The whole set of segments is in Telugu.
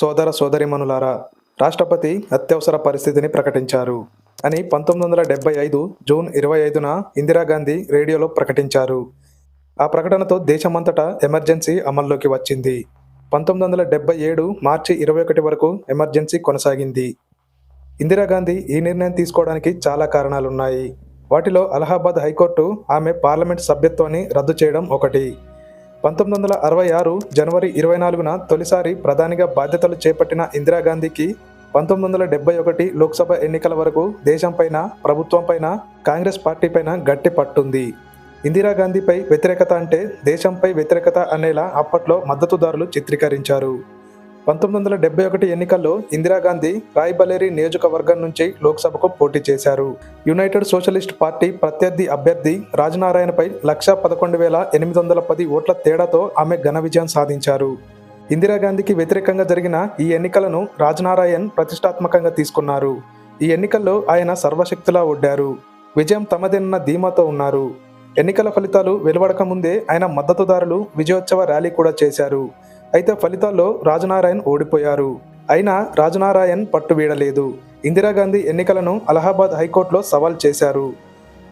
సోదర సోదరిమణులారా రాష్ట్రపతి అత్యవసర పరిస్థితిని ప్రకటించారు అని పంతొమ్మిది వందల డెబ్బై ఐదు జూన్ ఇరవై ఐదున ఇందిరాగాంధీ రేడియోలో ప్రకటించారు. ఆ ప్రకటనతో దేశమంతటా ఎమర్జెన్సీ అమల్లోకి వచ్చింది. పంతొమ్మిది వందల డెబ్బై ఏడు మార్చి ఇరవై ఒకటి వరకు ఎమర్జెన్సీ కొనసాగింది. ఇందిరాగాంధీ ఈ నిర్ణయం తీసుకోవడానికి చాలా కారణాలున్నాయి. వాటిలో అలహాబాద్ హైకోర్టు ఆమె పార్లమెంట్ సభ్యత్వాన్ని రద్దు చేయడం ఒకటి. పంతొమ్మిది వందల అరవై ఆరు జనవరి ఇరవై నాలుగున తొలిసారి ప్రధానిగా బాధ్యతలు చేపట్టిన ఇందిరాగాంధీకి పంతొమ్మిది వందల డెబ్బై ఒకటి లోక్సభ ఎన్నికల వరకు దేశంపైన ప్రభుత్వంపైన కాంగ్రెస్ పార్టీపైన గట్టి పట్టుంది. ఇందిరాగాంధీపై వ్యతిరేకత అంటే దేశంపై వ్యతిరేకత అనేలా అప్పట్లో మద్దతుదారులు చిత్రీకరించారు. పంతొమ్మిది వందల డెబ్బై ఒకటి ఎన్నికల్లో ఇందిరాగాంధీ రాయ్బలేరి నియోజకవర్గం నుంచి లోక్సభకు పోటీ చేశారు. యునైటెడ్ సోషలిస్ట్ పార్టీ ప్రత్యర్థి అభ్యర్థి రాజనారాయణపై లక్షా పదకొండు వేల ఎనిమిది వందల పది ఓట్ల తేడాతో ఆమె ఘన విజయం సాధించారు. ఇందిరాగాంధీకి వ్యతిరేకంగా జరిగిన ఈ ఎన్నికలను రాజనారాయణ్ ప్రతిష్టాత్మకంగా తీసుకున్నారు. ఈ ఎన్నికల్లో ఆయన సర్వశక్తులా ఒడ్డారు. విజయం తమదేనన్న ధీమాతో ఉన్నారు. ఎన్నికల ఫలితాలు వెలువడక ముందే ఆయన మద్దతుదారులు విజయోత్సవ ర్యాలీ కూడా చేశారు. అయితే ఫలితాల్లో రాజనారాయణ్ ఓడిపోయారు. అయినా రాజనారాయణ్ పట్టు వీడలేదు. ఇందిరాగాంధీ ఎన్నికలను అలహాబాద్ హైకోర్టులో సవాల్ చేశారు.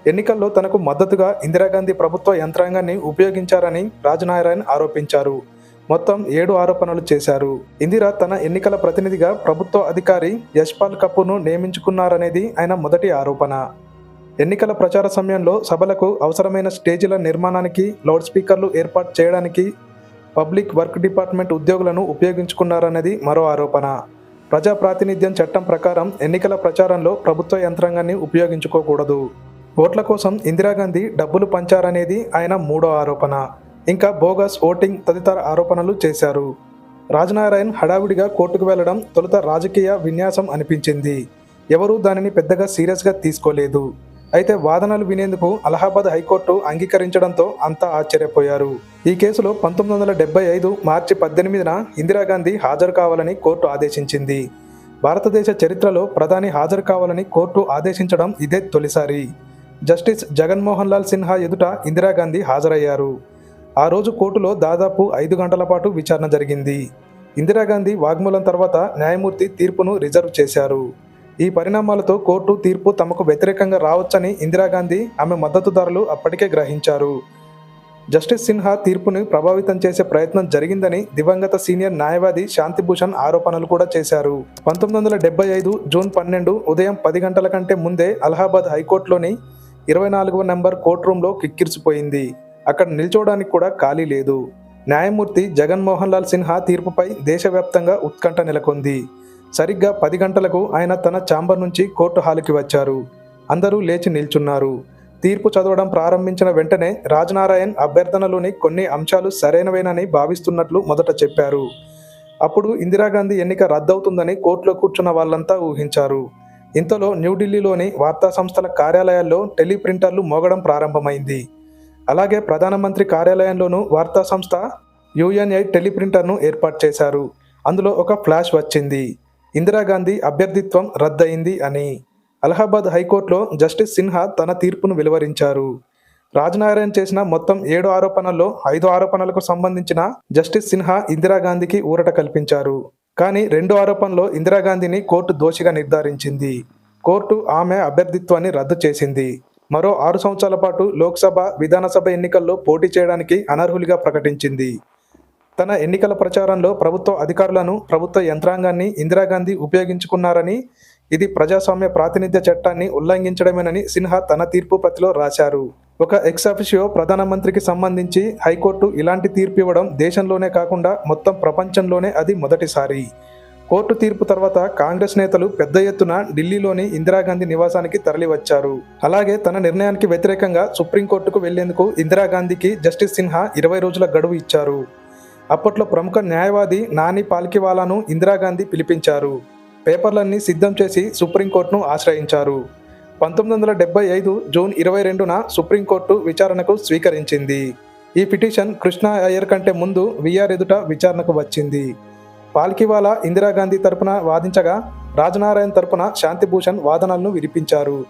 ఎన్నికల్లో తనకు మద్దతుగా ఇందిరాగాంధీ ప్రభుత్వ యంత్రాంగాన్ని ఉపయోగించారని రాజనారాయణ్ ఆరోపించారు. మొత్తం ఏడు ఆరోపణలు చేశారు. ఇందిరా తన ఎన్నికల ప్రతినిధిగా ప్రభుత్వ అధికారి యశ్పాల్ కపూర్ను నియమించుకున్నారనేది ఆయన మొదటి ఆరోపణ. ఎన్నికల ప్రచార సమయంలో సభలకు అవసరమైన స్టేజీల నిర్మాణానికి లౌడ్ స్పీకర్లు ఏర్పాటు చేయడానికి పబ్లిక్ వర్క్ డిపార్ట్మెంట్ ఉద్యోగులను ఉపయోగించుకున్నారన్నది మరో ఆరోపణ. ప్రజా ప్రాతినిధ్యం చట్టం ప్రకారం ఎన్నికల ప్రచారంలో ప్రభుత్వ యంత్రాంగాన్ని ఉపయోగించుకోకూడదు. ఓట్ల కోసం ఇందిరాగాంధీ డబ్బులు పంచారనేది ఆయన మూడో ఆరోపణ. ఇంకా బోగస్ ఓటింగ్ తదితర ఆరోపణలు చేశారు. రాజనారాయణ్ హడావిడిగా కోర్టుకు వెళ్ళడం తొలుత రాజకీయ విన్యాసం అనిపించింది. ఎవరూ దానిని పెద్దగా సీరియస్గా తీసుకోలేదు. అయితే వాదనలు వినేందుకు అలహాబాద్ హైకోర్టు అంగీకరించడంతో అంతా ఆశ్చర్యపోయారు. ఈ కేసులో పంతొమ్మిది వందల డెబ్బై ఐదు మార్చి పద్దెనిమిదిన ఇందిరాగాంధీ హాజరు కావాలని కోర్టు ఆదేశించింది. భారతదేశ చరిత్రలో ప్రధాని హాజరు కావాలని కోర్టు ఆదేశించడం ఇదే తొలిసారి. జస్టిస్ జగన్మోహన్ లాల్ సిన్హా ఎదుట ఇందిరాగాంధీ హాజరయ్యారు. ఆ రోజు కోర్టులో దాదాపు ఐదు గంటల పాటు విచారణ జరిగింది. ఇందిరాగాంధీ వాగ్మూలం తర్వాత న్యాయమూర్తి తీర్పును రిజర్వ్ చేశారు. ఈ పరిణామాలతో కోర్టు తీర్పు తమకు వ్యతిరేకంగా రావచ్చని ఇందిరాగాంధీ ఆమె మద్దతుదారులు అప్పటికే గ్రహించారు. జస్టిస్ సిన్హా తీర్పును ప్రభావితం చేసే ప్రయత్నం జరిగిందని దివంగత సీనియర్ న్యాయవాది శాంతిభూషణ్ ఆరోపణలు కూడా చేశారు. పంతొమ్మిది వందల డెబ్బై ఐదు జూన్ పన్నెండు ఉదయం పది గంటల కంటే ముందే అలహాబాద్ హైకోర్టులోని ఇరవై నాలుగవ నెంబర్ కోర్టు రూమ్లో కిక్కిరిసిపోయింది. అక్కడ నిల్చోవడానికి కూడా ఖాళీ లేదు. న్యాయమూర్తి జగన్మోహన్ లాల్ సిన్హా తీర్పుపై దేశవ్యాప్తంగా ఉత్కంఠ నెలకొంది. సరిగ్గా పది గంటలకు ఆయన తన ఛాంబర్ నుంచి కోర్టు హాలుకి వచ్చారు. అందరూ లేచి నిల్చున్నారు. తీర్పు చదవడం ప్రారంభించిన వెంటనే రాజనారాయణ్ అభ్యర్థనలోని కొన్ని అంశాలు సరైనవేనని భావిస్తున్నట్లు మొదట చెప్పారు. అప్పుడు ఇందిరాగాంధీ ఎన్నిక రద్దవుతుందని కోర్టులో కూర్చున్న వాళ్ళంతా ఊహించారు. ఇంతలో న్యూఢిల్లీలోని వార్తా సంస్థల కార్యాలయాల్లో టెలిప్రింటర్లు మోగడం ప్రారంభమైంది. అలాగే ప్రధానమంత్రి కార్యాలయంలోనూ వార్తా సంస్థ యుఎన్ఐ టెలిప్రింటర్ను ఏర్పాటు చేశారు. అందులో ఒక ఫ్లాష్ వచ్చింది. ఇందిరాగాంధీ అభ్యర్థిత్వం రద్దయింది అని అలహాబాద్ హైకోర్టులో జస్టిస్ సిన్హా తన తీర్పును వెలువరించారు. రాజనారాయణ చేసిన మొత్తం ఏడు ఆరోపణల్లో ఐదు ఆరోపణలకు సంబంధించిన జస్టిస్ సిన్హా ఇందిరాగాంధీకి ఊరట కల్పించారు. కానీ రెండు ఆరోపణలో ఇందిరాగాంధీని కోర్టు దోషిగా నిర్ధారించింది. కోర్టు ఆమె అభ్యర్థిత్వాన్ని రద్దు చేసింది. మరో ఆరు సంవత్సరాల పాటు లోక్సభ విధానసభ ఎన్నికల్లో పోటీ చేయడానికి అనర్హులుగా ప్రకటించింది. తన ఎన్నికల ప్రచారంలో ప్రభుత్వ అధికారులను ప్రభుత్వ యంత్రాంగాన్ని ఇందిరాగాంధీ ఉపయోగించుకున్నారని ఇది ప్రజాస్వామ్య ప్రాతినిధ్య చట్టాన్ని ఉల్లంఘించడమేనని సిన్హా తన తీర్పు ప్రతిలో రాశారు. ఒక ఎక్సాఫిషియో ప్రధానమంత్రికి సంబంధించి హైకోర్టు ఇలాంటి తీర్పు ఇవ్వడం దేశంలోనే కాకుండా మొత్తం ప్రపంచంలోనే అది మొదటిసారి. కోర్టు తీర్పు తర్వాత కాంగ్రెస్ నేతలు పెద్ద ఎత్తున ఢిల్లీలోని ఇందిరాగాంధీ నివాసానికి తరలివచ్చారు. అలాగే తన నిర్ణయానికి వ్యతిరేకంగా సుప్రీంకోర్టుకు వెళ్ళేందుకు ఇందిరాగాంధీకి జస్టిస్ సిన్హా ఇరవై రోజుల గడువు ఇచ్చారు. అప్పట్లో ప్రముఖ న్యాయవాది నాని పాల్కివాలాను ఇందిరాగాంధీ పిలిపించారు. పేపర్లన్నీ సిద్ధం చేసి సుప్రీంకోర్టును ఆశ్రయించారు. పంతొమ్మిది వందల డెబ్బై ఐదు జూన్ ఇరవై రెండున సుప్రీంకోర్టు విచారణకు స్వీకరించింది. ఈ పిటిషన్ కృష్ణా అయ్యర్ కంటే ముందు విఆర్ ఎదుట విచారణకు వచ్చింది. పాల్కివాలా ఇందిరాగాంధీ తరపున వాదించగా రాజనారాయణ్ తరపున శాంతిభూషణ్ వాదనలను వినిపించారు.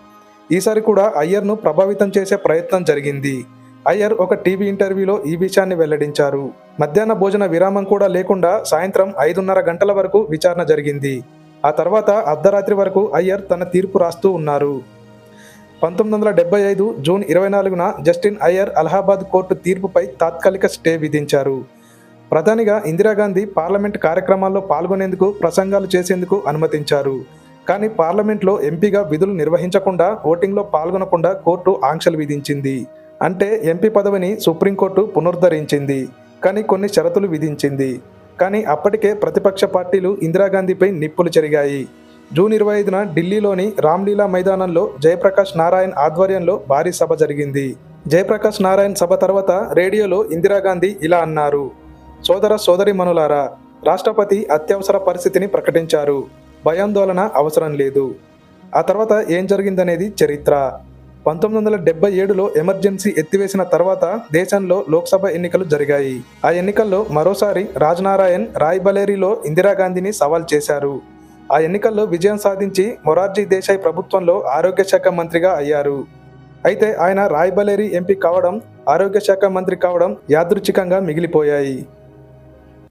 ఈసారి కూడా అయ్యర్ను ప్రభావితం చేసే ప్రయత్నం జరిగింది. అయ్యర్ ఒక టీవీ ఇంటర్వ్యూలో ఈ విషయాన్ని వెల్లడించారు. మధ్యాహ్న భోజన విరామం కూడా లేకుండా సాయంత్రం ఐదున్నర గంటల వరకు విచారణ జరిగింది. ఆ తర్వాత అర్ధరాత్రి వరకు అయ్యర్ తన తీర్పు రాస్తూ ఉన్నారు. పంతొమ్మిది వందల డెబ్బై ఐదు జూన్ ఇరవై నాలుగున జస్టిన్ అయ్యర్ అలహాబాద్ కోర్టు తీర్పుపై తాత్కాలిక స్టే విధించారు. ప్రధానిగా ఇందిరాగాంధీ పార్లమెంట్ కార్యక్రమాల్లో పాల్గొనేందుకు ప్రసంగాలు చేసేందుకు అనుమతించారు. కానీ పార్లమెంట్లో ఎంపీగా విధులు నిర్వహించకుండా ఓటింగ్లో పాల్గొనకుండా కోర్టు ఆంక్షలు విధించింది. అంటే ఎంపీ పదవిని సుప్రీంకోర్టు పునరుద్ధరించింది కానీ కొన్ని షరతులు విధించింది. కానీ అప్పటికే ప్రతిపక్ష పార్టీలు ఇందిరాగాంధీపై నిప్పులు చెరిగాయి. జూన్ ఇరవై ఐదున ఢిల్లీలోని రామ్లీలా మైదానంలో జయప్రకాష్ నారాయణ్ ఆధ్వర్యంలో భారీ సభ జరిగింది. జయప్రకాష్ నారాయణ్ సభ తర్వాత రేడియోలో ఇందిరాగాంధీ ఇలా అన్నారు. సోదర సోదరి మనులారా రాష్ట్రపతి అత్యవసర పరిస్థితిని ప్రకటించారు. భయాందోళన అవసరం లేదు. ఆ తర్వాత ఏం జరిగిందనేది చరిత్ర. పంతొమ్మిది వందల డెబ్బై ఏడులో ఎమర్జెన్సీ ఎత్తివేసిన తర్వాత దేశంలో లోక్సభ ఎన్నికలు జరిగాయి. ఆ ఎన్నికల్లో మరోసారి రాజ్నారాయణ్ రాయ్బలేరిలో ఇందిరాగాంధీని సవాల్ చేశారు. ఆ ఎన్నికల్లో విజయం సాధించి మొరార్జీ దేశాయ్ ప్రభుత్వంలో ఆరోగ్య శాఖ మంత్రిగా అయ్యారు. అయితే ఆయన రాయ్బలేరి ఎంపీ కావడం ఆరోగ్య శాఖ మంత్రి కావడం యాదృచ్ఛికంగా మిగిలిపోయాయి.